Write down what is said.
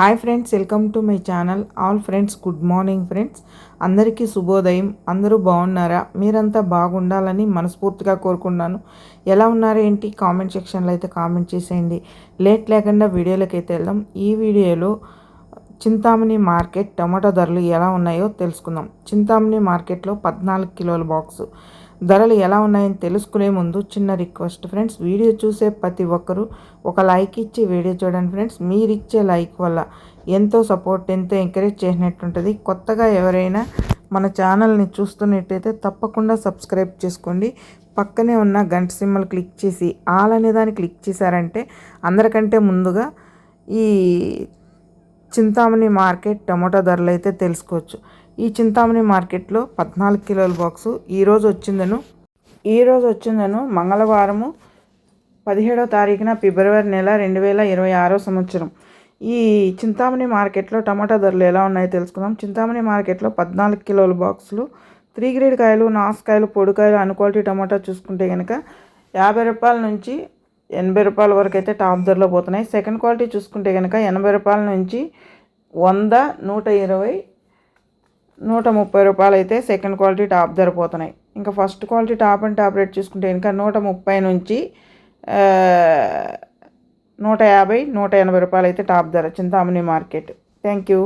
Hi friends welcome to my channel. All friends good morning friends. అందరికీ శుభోదయం. అందరూ బాగున్నారా? మీరంతా బాగుండాలని మనస్ఫూర్తిగా కోరుకున్నాను ఎలా ఉన్నారో ఏంటి? కామెంట్ సెక్షన్లో అయితే కామెంట్ చేసేయండి. లేట్ లేకుండా వీడియోలోకి అయితే వెళ్దాం. ఈ వీడియోలో చింతామణి మార్కెట్ టమాటో ధరలు ఎలా ఉన్నాయో తెలుసుకుందాం. చింతామణి మార్కెట్లో పద్నాలుగు కిలోల బాక్సు. ధరలు ఎలా ఉన్నాయని తెలుసుకునే ముందు చిన్న రిక్వెస్ట్ ఫ్రెండ్స్ వీడియో చూసే ప్రతి ఒక్కరూ ఒక లైక్ ఇచ్చి వీడియో చూడండి ఫ్రెండ్స్. మీరు ఇచ్చే లైక్ వల్ల ఎంతో సపోర్ట్ ఎంతో ఎంకరేజ్ చేసినట్టుంటుంది. కొత్తగా ఎవరైనా మన ఛానల్ని చూస్తున్నట్టయితే తప్పకుండా సబ్స్క్రైబ్ చేసుకోండి. పక్కనే ఉన్న గంట సింబల్ క్లిక్ చేసి ఆల్ అనే దాన్ని క్లిక్ చేశారంటే అందరికంటే ముందుగా ఈ చింతామణి మార్కెట్ టమోటా ధరలు అయితే తెలుసుకోవచ్చు. ఈ చింతామణి మార్కెట్లో పద్నాలుగు కిలోల బాక్సు ఈరోజు వచ్చిందను. ఈరోజు వచ్చిందను మంగళవారము పదిహేడవ తారీఖున ఫిబ్రవరి నెల రెండు వేల ఇరవై ఆరో సంవత్సరం. ఈ చింతామణి మార్కెట్లో టమాటా ధరలు ఎలా ఉన్నాయో తెలుసుకుందాం. చింతామణి మార్కెట్లో పద్నాలుగు కిలోల బాక్సులు త్రీ గ్రేడ్ కాయలు నాసుకాయలు పొడికాయలు అన్ క్వాలిటీ టమాటా చూసుకుంటే కనుక యాభై రూపాయల నుంచి ఎనభై రూపాయల వరకు అయితే టాప్ ధరలో పోతున్నాయి. సెకండ్ క్వాలిటీ చూసుకుంటే కనుక ఎనభై రూపాయల నుంచి వంద నూట ఇరవై నూట ముప్పై రూపాయలు అయితే సెకండ్ క్వాలిటీ టాప్ ధర పోతున్నాయి ఇంకా first quality top and top rate చూసుకుంటే ఇంకా నూట ముప్పై నుంచి నూట యాభై నూట ఎనభై రూపాయలు అయితే టాప్ ధర చింతామణి మార్కెట్. Thank you